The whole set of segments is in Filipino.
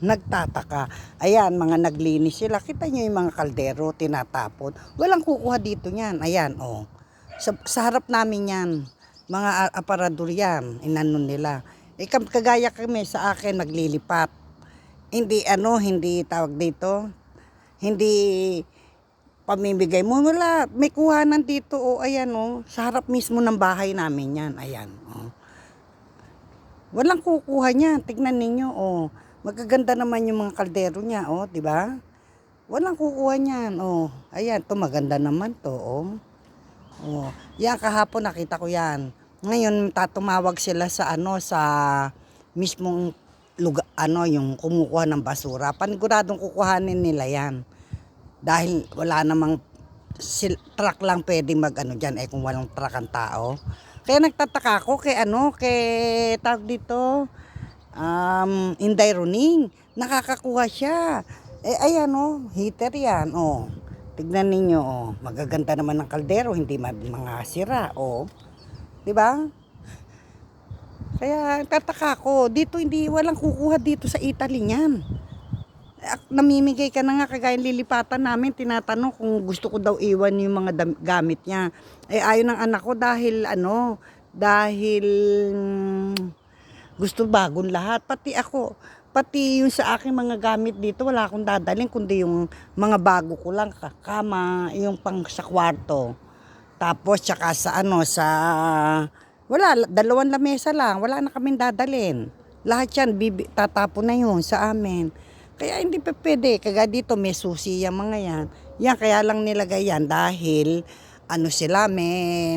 nagtataka. Ayan, mga naglinis sila. Kita nyo yung mga kaldero, tinatapon. Walang kukuha dito yan. Ayan, oh. Sa, sa harap namin yan. Mga aparador yan. Inanon nila. Eh, kagaya kami sa akin, maglilipat. Hindi, ano, hindi tawag dito. Hindi pamimigay mo. Wala, may kuhanan dito. O, ayan, oh. Sa harap mismo ng bahay namin yan. Ayan, oh. Walang kukuha niya. Tignan ninyo, oh. Magaganda naman yung mga kaldero niya, oh, di ba? Walang kukuha niyan, oh. Ayan, to maganda naman to, oh. Oh, yan kahapon nakita ko yan. Ngayon tatumawag sila sa ano sa mismong lugar ano yung kumukuha ng basura. Paniguradong kukuhanin nila yan. Dahil wala namang sil- truck lang pwede mag ano diyan eh kung walang truck ang tao. Kaya nagtataka ako kay ano kay tawag dito um Inday Runing nakakakuha siya. Eh ayan oh, heater yan oh. Tignan ninyo oh, magaganda naman ng kaldero, hindi mga sira oh. 'Di ba? Kaya tataka ko, dito hindi walang kukuha dito sa Italy niyan. Namimigay ka na nga kagaya lilipatan namin, tinatanong kung gusto ko daw iwan yung mga gamit niya. Eh ayaw ng anak ko dahil ano, dahil gusto bagong lahat. Pati ako, pati yung sa aking mga gamit dito, wala akong dadalhin, kundi yung mga bago ko lang, ka- kama, yung pang sa kwarto. Tapos, tsaka sa ano, sa, wala, dalawang lamesa lang, wala na kaming dadalhin. Lahat yan, bibi, tatapo na yun sa amin. Kaya hindi pa pwede, kaga dito may susi yung mga yan. Yan, kaya lang nilagay yan dahil, ano sila, may,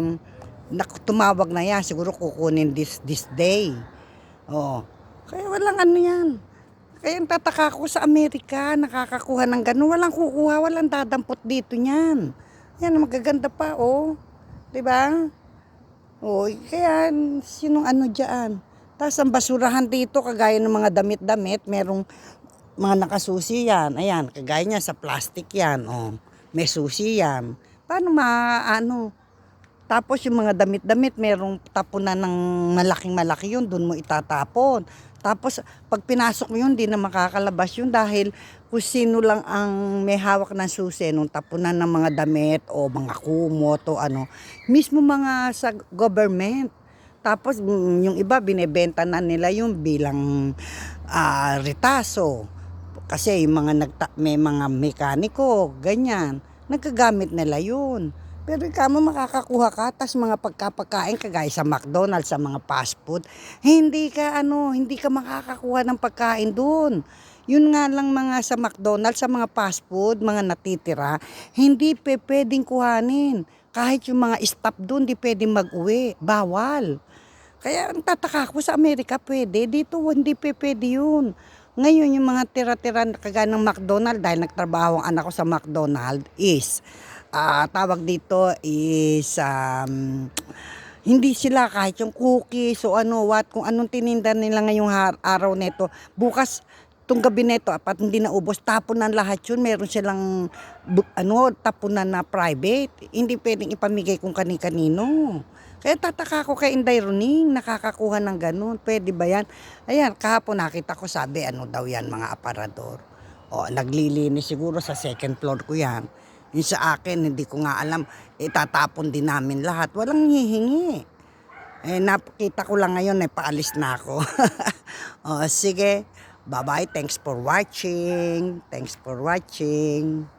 tumawag na yan, siguro kukunin this, this day. Oo. Kaya walang ano yan. Kaya ang tataka ko sa Amerika, nakakakuha ng ganun. Walang kukuha, walang dadampot dito niyan. Yan, magaganda pa, oh. ba? Oh, kaya sinong ano diyan. Tapos ang basurahan dito, kagaya ng mga damit-damit, merong mga nakasusi yan. Ayan, kagaya niya sa plastic yan, oh. May susi yan. Paano maano? Tapos yung mga damit-damit, merong tapunan ng malaking malaki yun, doon mo itatapon. Tapos pag pinasok mo yun, di na makakalabas yun dahil kung sino lang ang may hawak ng susi nung tapunan ng mga damit o mga kumot o ano, mismo mga sa government. Tapos mm, yung iba binebenta na nila yung bilang ah, retaso. Kasi yung mga nagta- may mga mekaniko, ganyan, nagkagamit nila yun. Pero ikaw mo makakakuha ka, tas mga pagkapagkain kagaya sa McDonald's, sa mga fast food, hindi ka ano, hindi ka makakakuha ng pagkain doon. Yun nga lang mga sa McDonald's, sa mga fast food, mga natitira, hindi pe pwedeng kuhanin. Kahit yung mga staff doon, di pwedeng mag-uwi. Bawal. Kaya ang tataka ko sa Amerika pwede, dito hindi pe pwede yun. Ngayon yung mga tira-tira kagaya ng McDonald dahil nagtrabaho ang anak ko sa McDonald is ah, tawag dito is um, hindi sila kahit yung cookies o ano what kung anong tininda nila ngayong araw nito bukas tung gabi nito apat hindi na ubos tapon ng lahat yun meron silang ano tapunan na private hindi pwedeng ipamigay kung kani-kanino kaya tataka ko kay Inday Runing, nakakakuha ng ganun. Pwede ba yan? Ayan, kahapon nakita ko sabi, ano daw yan, mga aparador. O, naglilinis siguro sa second floor ko yan. Yung sa akin, hindi ko nga alam, itatapon din namin lahat. Walang hihingi. Eh, napakita ko lang ngayon, eh, paalis na ako. o, sige. Bye-bye. Thanks for watching. Thanks for watching.